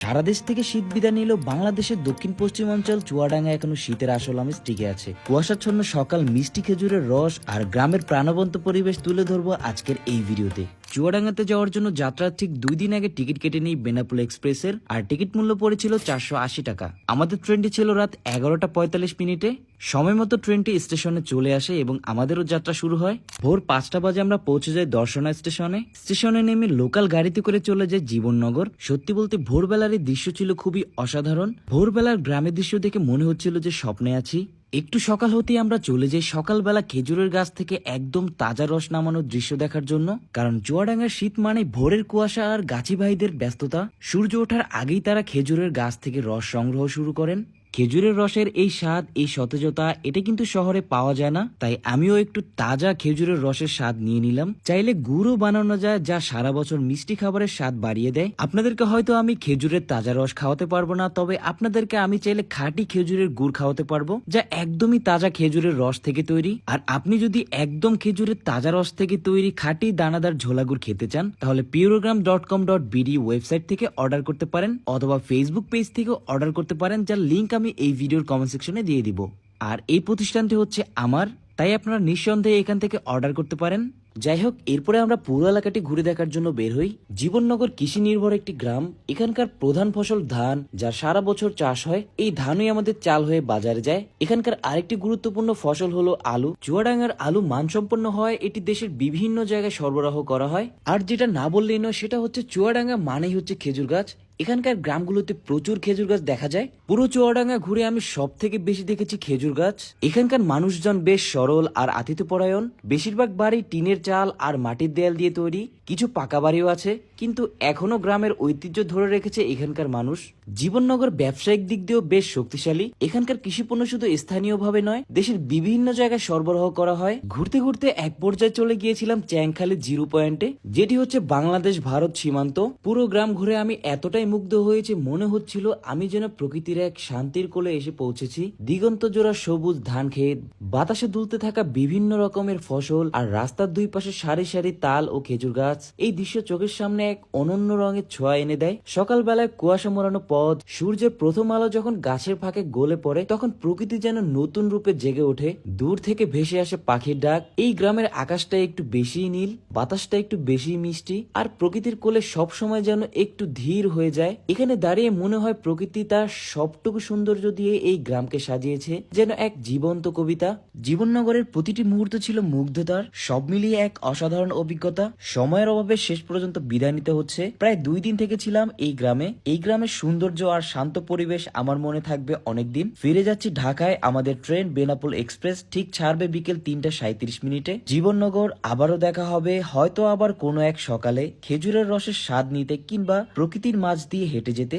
সারা দেশ থেকে শীত বিদায় নিল বাংলাদেশের দক্ষিণ পশ্চিমাঞ্চল চুয়াডাঙ্গা এখনও শীতের আসল আমেজ টিকে আছে। কুয়াশাচ্ছন্ন সকাল, মিষ্টি খেজুরের রস আর গ্রামের প্রাণবন্ত পরিবেশ তুলে ধরবো আজকের এই ভিডিওতে। চুয়াডাঙ্গাতে যাওয়ার জন্য যাত্রার ঠিক দুই দিন আগে টিকিট কেটে নিই বেনাপুল এক্সপ্রেসের, আর টিকিট মূল্য পড়েছিল চারশো আশি টাকা। আমাদের ট্রেনটি ছিল রাত এগারোটা পঁয়তাল্লিশ মিনিটে। সময় মতো ট্রেনটি স্টেশনে চলে আসে এবং আমাদেরও যাত্রা শুরু হয়। ভোর পাঁচটা বাজে আমরা পৌঁছে যাই দর্শনা স্টেশনে। স্টেশনে নেমে লোকাল গাড়িতে করে চলে যাই জীবননগর। সত্যি বলতে ভোরবেলার এই দৃশ্য ছিল খুবই অসাধারণ। ভোরবেলার গ্রামের দৃশ্য দেখে মনে হচ্ছিল যে স্বপ্নে আছি। একটু সকাল হতে আমরা চলে যাই সকালবেলা খেজুরের গাছ থেকে একদম তাজা রস নামানোর দৃশ্য দেখার জন্য। কারণ চুয়াডাঙ্গার শীত মানে ভোরের কুয়াশা আর গাছি ভাইদের ব্যস্ততা। সূর্য ওঠার আগেই তারা খেজুরের গাছ থেকে রস সংগ্রহ শুরু করেন। খেজুরের রসের এই স্বাদ, এই সতেজতা, এটা কিন্তু শহরে পাওয়া যায় না। তাই আমিও একটু তাজা খেজুরের রসের স্বাদ নিয়ে নিলাম। চাইলে গুড়ও বানানো যায়, যা সারা বছর মিষ্টি খাবারের স্বাদ বাড়িয়ে দেয়। আপনাদেরকে হয়তো আমি খেজুরের তাজা রস খাওয়াতে পারব না, তবে আপনাদেরকে আমি চাইলে খাঁটি খেজুরের গুড় খাওয়াতে পারব, যা একদমই তাজা খেজুরের রস থেকে তৈরি। আর আপনি যদি একদম খেজুরের তাজা রস থেকে তৈরি খাঁটি দানাদার ঝোলা গুড় খেতে চান, তাহলে Puregram dot com dot BD website থেকে অর্ডার করতে পারেন, অথবা ফেসবুক পেজ থেকে অর্ডার করতে পারেন, যার লিঙ্ক আমি এই ভিডিওর কমেন্ট সেকশনে দিয়ে দিব। আর এই প্রতিষ্ঠানটি হচ্ছে আমার, তাই আপনারা নিঃসন্দেহে এখান থেকে অর্ডার করতে পারেন। যাই হোক, এরপরে আমরা পুরো এলাকাটি ঘুরে দেখার জন্য বের হই। জীবননগর কৃষি নির্ভর একটি গ্রাম। এখানকার প্রধান ফসল ধান, যা সারা বছর চাষ হয়। এই ধানই আমাদের চাল হয়ে বাজারে যায়। এখানকার আরেকটি গুরুত্বপূর্ণ ফসল হলো আলু। চুয়াডাঙ্গার আলু মানসম্পন্ন হয়। এটি দেশের বিভিন্ন জায়গায় সরবরাহ করা হয়। আর যেটা না বললেই নয়, সেটা হচ্ছে চুয়াডাঙ্গা মানেই হচ্ছে খেজুর গাছ। এখানকার গ্রামগুলোতে প্রচুর খেজুর গাছ দেখা যায়। পুরো চুয়াডাঙ্গা ঘুরে আমি সব থেকে বেশি দেখেছি খেজুর গাছ। এখানকার মানুষজন বেশ সরল আর আতিথ্যপরায়ণ। বেশিরভাগ বাড়ি টিনের চাল আর মাটির দেয়াল দিয়ে তৈরি। কিছু পাকা বাড়িও আছে, কিন্তু এখনও গ্রামের ঐতিহ্য ধরে রেখেছে এখানকার মানুষ। জীবননগর ব্যবসায়িক দিক দিয়েও বেশ শক্তিশালী। এখানকার কৃষি পণ্য শুধু স্থানীয়ভাবে নয়, দেশের বিভিন্ন জায়গায় সরবরাহ করা হয়। ঘুরতে ঘুরতে এক পর্যায়ে চলে গিয়েছিলাম চ্যাংখালি জিরো পয়েন্টে, যেটি হচ্ছে বাংলাদেশ ভারত সীমান্ত। পুরো গ্রাম ঘুরে আমি এতটাই মুগ্ধ হয়েছে মনে হচ্ছিল আমি যেন প্রকৃতির এক শান্তির কোলে এসে পৌঁছেছি। দিগন্ত জোড়া সবুজ ধান ক্ষেত, বাতাসে দুলতে থাকা বিভিন্ন রকমের ফসল আর রাস্তার দুই পাশে সারি সারি তাল ও খেজুর গাছ। এই দৃশ্য চোখের সামনে এক অনন্য রঙের ছোঁয়া এনে দেয়। সকালবেলায় কুয়াশা মোড়ানো পথ, সূর্যের প্রথম আলো যখন গাছের ফাঁকে গলে পড়ে, তখন প্রকৃতি যেন নতুন রূপে জেগে ওঠে। দূর থেকে ভেসে আসে পাখির ডাক। এই গ্রামের আকাশটা একটু বেশি নীল, বাতাসটা একটু বেশি মিষ্টি, আর প্রকৃতির কোলে সব সময় যেন একটু ধীর হয়ে যায়, এখানে দাঁড়িয়ে মনে হয় প্রকৃতি তার সবটুকু সৌন্দর্য দিয়ে এই গ্রামকে সাজিয়েছে, যেন এক জীবন্ত কবিতা। জীবননগরের প্রতিটি মুহূর্ত ছিল মুগ্ধতার, সব মিলিয়ে এক অসাধারণ অভিজ্ঞতা। সময়ের অভাবে শেষ পর্যন্ত বিদায় নিতে হচ্ছে। প্রায় দুই দিন থেকে ছিলাম এই গ্রামে। এই গ্রামের সৌন্দর্য আর শান্ত পরিবেশ আমার মনে থাকবে অনেকদিন। ফিরে যাচ্ছি ঢাকায়, আমাদের ট্রেন বেনাপোল এক্সপ্রেস ঠিক ছাড়বে বিকেল তিনটা সাঁত্রিশ মিনিটে। জীবননগর, আবারও দেখা হবে, হয়তো আবার কোনো এক সকালে। খেজুরের রসের স্বাদ নিতে কিংবা প্রকৃতির মাঝ দিয়ে হেঁটে যেতে